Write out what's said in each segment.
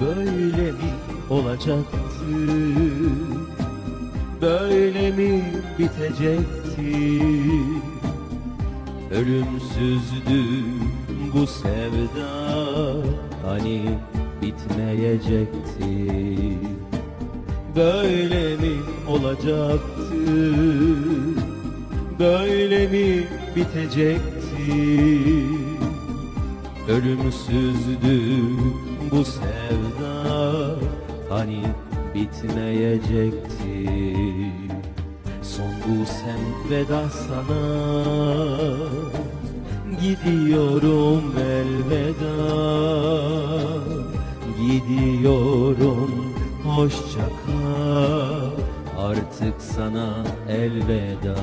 Böyle mi olacaktı? Böyle mi bitecekti? Ölümsüzdü bu sevda Hani bitmeyecekti. Böyle mi olacaktı? Böyle mi bitecekti? Ölümsüzdü bu sevda Hani bitmeyecekti. Son bu sen veda sana Gidiyorum elveda. Gidiyorum hoşça kal. Artık sana elveda.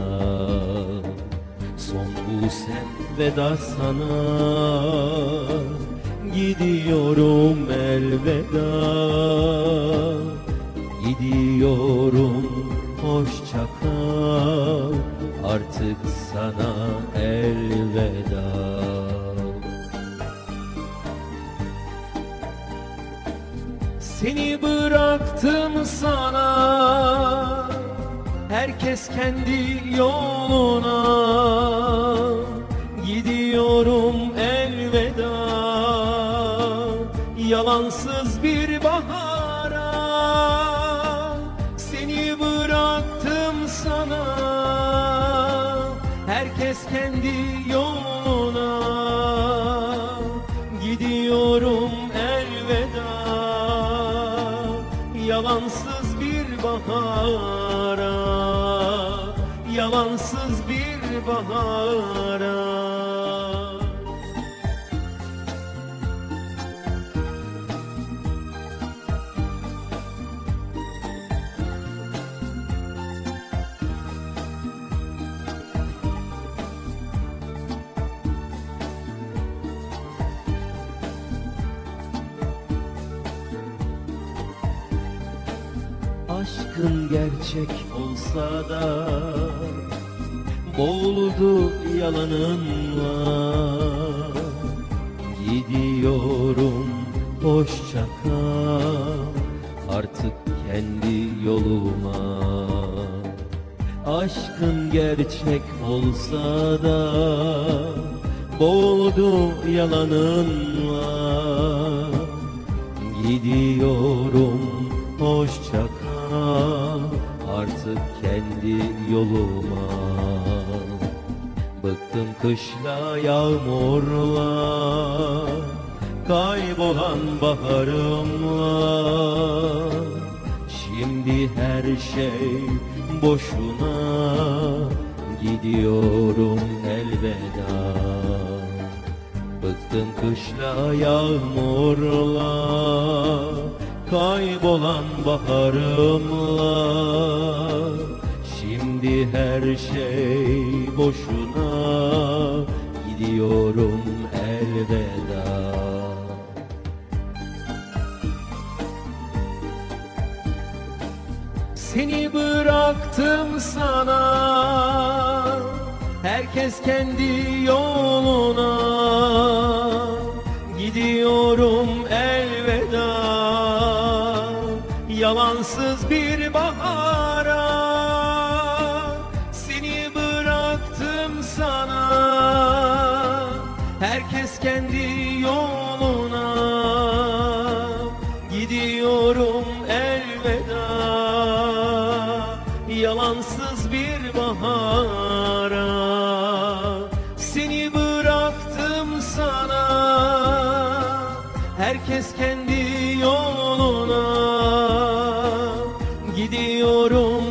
Son bu sen veda sana Gidiyorum elveda. Gidiyorum hoşça kal. Artık sana elveda. Seni bıraktım sana. Herkes kendi yoluna Yalansız bir bahara Seni bıraktım sana. Herkes kendi yoluna. Gidiyorum elveda. Yalansız bir bahara. Yalansız bir bahara Aşkın gerçek olsa da Boğuldu yalanınla Gidiyorum hoşça kal Artık kendi yoluma. Aşkın gerçek olsa da Boğuldu yalanınla Gidiyorum hoşça kal Artık kendi yoluma. Bıktım kışla yağmurla Kaybolan baharımla. Şimdi her şey boşuna Gidiyorum elveda. Bıktım kışla yağmurla Kaybolan baharımla. Şimdi her şey boşuna Gidiyorum elveda. Seni bıraktım sana. Herkes kendi yoluna sana. Herkes kendi yoluna. Gidiyorum elveda. Yalansız bir bahara. Seni bıraktım sana. Herkes kendi yoluna. Gidiyorum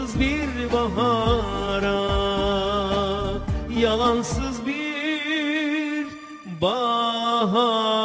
Yalansız bir bahara Yalansız bir bahara